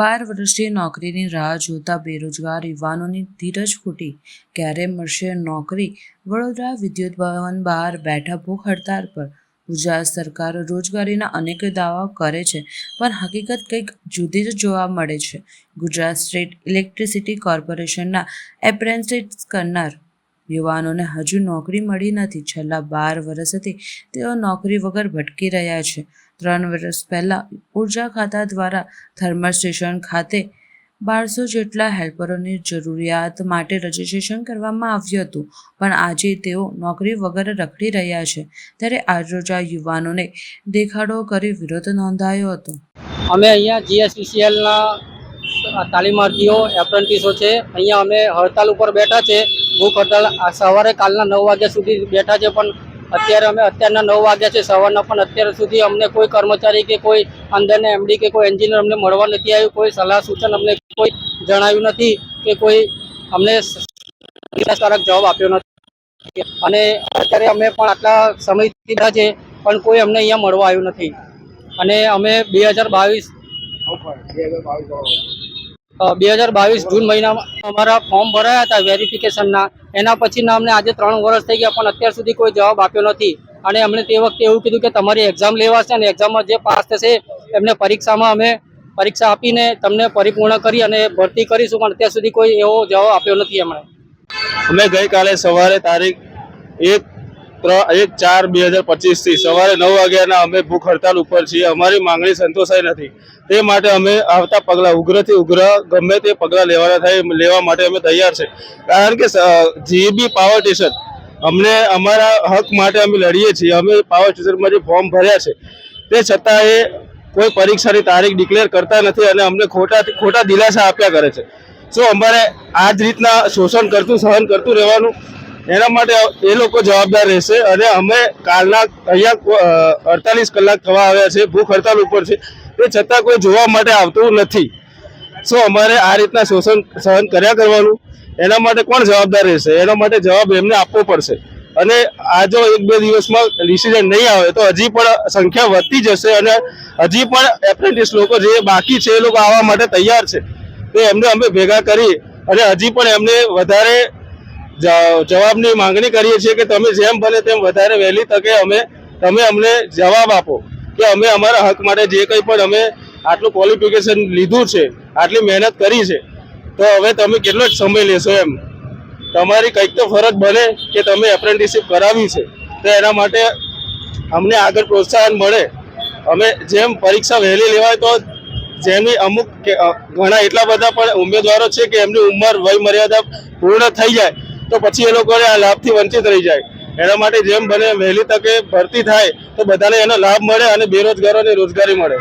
બાર વર્ષથી નોકરીની રાહ જોતા બેરોજગાર યુવાનોની ધીરજ ફૂટી ક્યારે મળશે નોકરી? વડોદરા વિદ્યુત ભવન બહાર બેઠા ભૂખ હડતાળ પર. ગુજરાત સરકાર રોજગારીના અનેક દાવા કરે છે, પણ હકીકત કંઈક જુદી જ જોવા મળે છે. ગુજરાત સ્ટેટ ઇલેક્ટ્રિસિટી કોર્પોરેશનના એપ્રેન્ટિસ કરનાર યુવાનોને હજુ નોકરી મળી નથી. છેલ્લા બાર વર્ષથી તેઓ નોકરી વગર ભટકી રહ્યા છે. ત્રણ વર્ષ પહેલાં ઊર્જા ખાતા દ્વારા થર્મલ સ્ટેશન ખાતે બારસો જેટલા હેલ્પરોની જરૂરિયાત માટે રજીસ્ટ્રેશન કરવામાં આવ્યું હતું. પણ આજે તેઓ નોકરી વગર રખડી રહ્યા છે. ત્યારે આજરોજ આ યુવાનોને દેખાડો કરી વિરોધ નોંધાયો હતો. અમે અહીંયા જીએસપીસીએલના તાલીમાર્થીઓ એપ્રન્ટિસો છે. અહીંયા અમે હડતાલ ઉપર બેઠા છે. ભૂખ હડતાલ સવારે કાલના નવ વાગ્યા સુધી બેઠા છે, પણ અત્યારે અમે અત્યારના નવ વાગ્યા છે. સવારના પણ અત્યાર સુધી અમને કોઈ કર્મચારી કે કોઈ અંદરના એમડી કે કોઈ એન્જિનિયર અમને મળવા નથી આવ્યું. કોઈ સલાહ સૂચન અમને કોઈ જણાવ્યું નથી કે કોઈ અમને નિરાશકારક જવાબ આપ્યો નથી. અને અત્યારે અમે પણ આટલા સમય કીધા છે, પણ કોઈ અમને અહીંયા મળવા આવ્યું નથી. અને અમે બે હજાર બાવીસ બે હજાર બાવીસ જૂન મહિનામાં અમારા ફોર્મ ભરાયા હતા વેરિફિકેશનના. એના પછીના અમને આજે ત્રણ વર્ષ થઈ ગયા, પણ અત્યાર સુધી કોઈ જવાબ આપ્યો નથી. અને અમને તે વખતે એવું કીધું કે તમારી એક્ઝામ લેવાશે અને એક્ઝામમાં જે પાસ થશે, એમને પરીક્ષામાં અમે પરીક્ષા આપીને તમને પરિપૂર્ણ કરી અને ભરતી કરીશું, પણ અત્યાર સુધી કોઈ એવો જવાબ આપ્યો નથી એમણે. અમે ગઈકાલે સવારે તારીખ એક એક ચાર બે હજાર પચીસથી સવારે નવ વાગ્યાના અમે ભૂખ હડતાલ ઉપર છીએ. અમારી માંગણી સંતોષાઈ નથી. તે માટે અમે આવતા પગલાં ઉગ્રથી ઉગ્ર, ગમે તે પગલાં લેવાના થાય, લેવા માટે અમે તૈયાર છે. કારણ કે જીબી પાવર સ્ટેશન, અમને અમારા હક માટે અમે લડીએ છીએ. અમે પાવર સ્ટેશનમાં જે ફોર્મ ભર્યા છે, તે છતાં એ કોઈ પરીક્ષાની તારીખ ડિક્લેર કરતા નથી અને અમને ખોટા ખોટા દિલાસા આપ્યા કરે છે. શું અમારે આ જ રીતના શોષણ કરતું, સહન કરતું રહેવાનું? એના માટે એ લોકો જવાબદાર રહેશે અને અમે કાલના અહીંયા અડતાલીસ કલાક થવા આવ્યા છે, ભૂખ હડતાલ ઉપર છે તે છતાં કોઈ જોવા માટે આવતું નથી. સો અમારે આ રીતના શોષણ સહન કર્યા કરવાનું. એના માટે કોણ જવાબદાર રહેશે? એના માટે જવાબ એમને આપવો પડશે. અને આ જો એક બે દિવસમાં ડિસિઝન નહીં આવે તો હજી પણ સંખ્યા વધતી જશે અને હજી પણ એપ્રેન્ટિસ લોકો જે બાકી છે એ લોકો આવવા માટે તૈયાર છે. તે એમને અમે ભેગા કરી અને હજી પણ એમને વધારે જવાબની માંગણી કરીએ છીએ કે તમે જેમ ભલે તેમ વધારે વહેલી તકે અમે તમે અમને જવાબ આપો કે અમે અમારા હક માટે જે કંઈ પણ અમે આટલું ક્વોલિફિકેશન લીધું છે, આટલી મહેનત કરી છે, તો હવે તમે કેટલો જ સમય લેશો એમ? તમારી કંઈક તો ફરજ બને કે તમે એપ્રેન્ટિસશીપ કરાવી છે, તો એના માટે અમને આગળ પ્રોત્સાહન મળે. અમે જેમ પરીક્ષા વહેલી લેવાય તો જેમની અમુક ઘણા એટલા બધા પણ ઉમેદવારો છે કે એમની ઉંમર વય મર્યાદા પૂર્ણ થઈ જાય. તો પછી એ લોકોને આ લાભથી વંચિત રહી જાય. એના માટે જેમ બને વહેલી તકે ભરતી થાય તો બધાને એનો લાભ મળે અને બેરોજગારોને રોજગારી મળે.